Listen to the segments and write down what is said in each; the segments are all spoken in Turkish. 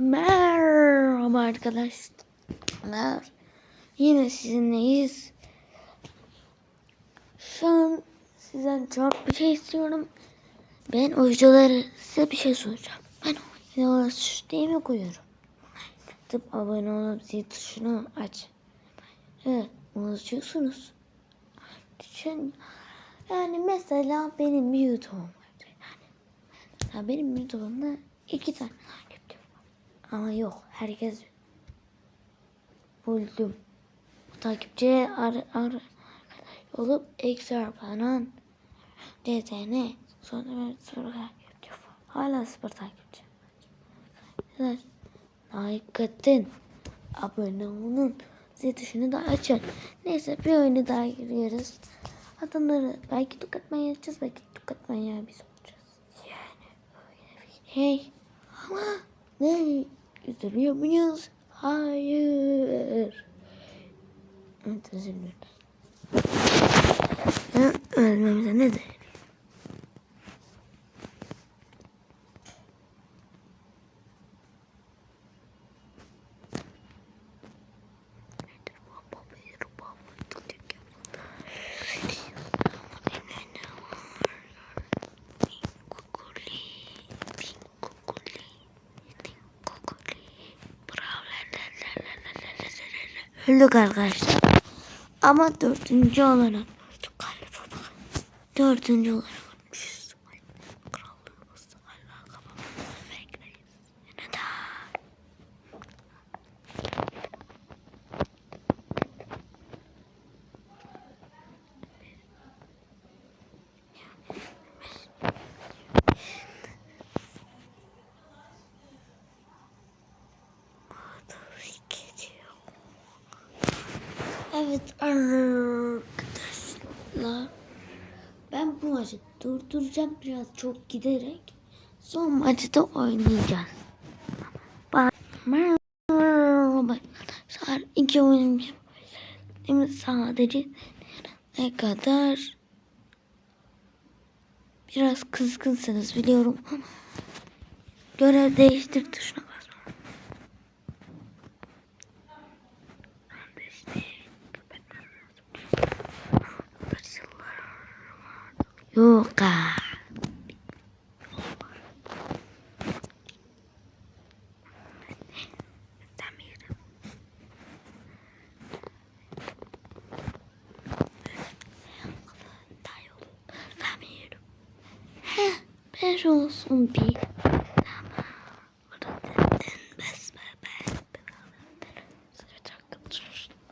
Merhaba arkadaşlar. Yine sizinleyiz. Şu an sizden çok bir şey istiyorum. Ben oyunculara size bir şey soracağım. Ben oyunculara şu değil mi koyuyorum? Tıp abone olup zil tuşunu aç. Evet unutuyorsunuz. Düşün. Yani mesela benim bir YouTube'um var. Yani, benim YouTube'umda iki tane. Ama yok herkes buldum. Takipçiye ar ar olup ekstra falan DTN sonra ben sıfır takipçi. Hala sıfır takipçi. Like atın. Abone olun. Zil tuşunu da açın. Neyse bir oyunu daha giriyoruz. Adamları belki tokatmaya yapacağız belki tokatmaya biz olacağız. Yani öyle Hey ama ne? Üzülüyor muyuz? Hayır. Evet üzülüyoruz. Ha, Ölmemize ne değer? Öldük arkadaşlar. Ama dördüncü olarak öldük galiba. Dördüncü olarak Evet arkadaşlar. Ben bu maçı durduracağım biraz çok giderek. Son maçı da oynayacağız. Merhaba arkadaşlar. İki oyun bir sadece ne kadar biraz kızgınsınız biliyorum ama görev değiştir tuşuna basma. Yok ha. Demiyorum. Heh, beş olsun bir.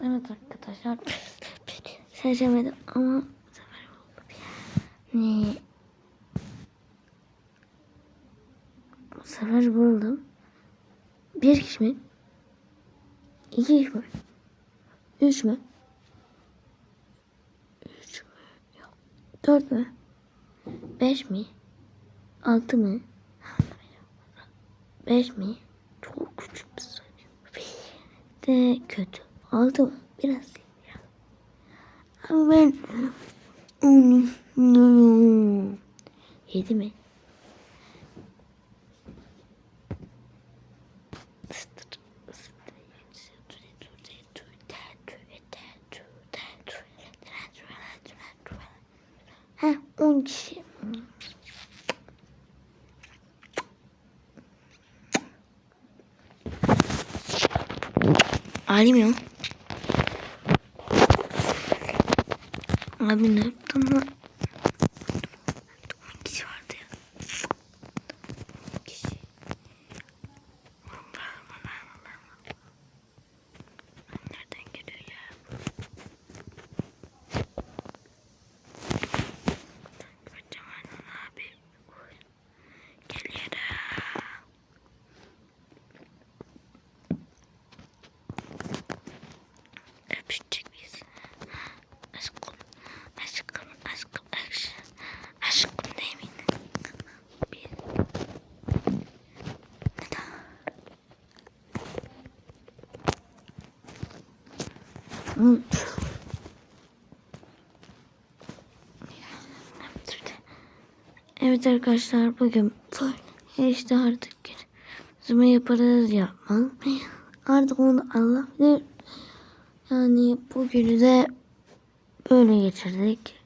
Evet arkadaşlar. Seçemedim ama. Ne? Bu sefer buldum. Bir kişi mi? İki kişi mi? Üç mü? Üç mü? Yok. Dört mü? Beş mi? Altı mı? Beş mi? Çok küçük bir sayı. De kötü. Altı mı? Biraz iyi. Ama ben yedi mi? Ha, on kişi. Alim ya. Abi ne ama Evet arkadaşlar bugün işte artık Zaman yaparız yapmaz. Artık onu Allah bilir. Yani bugünü de böyle geçirdik.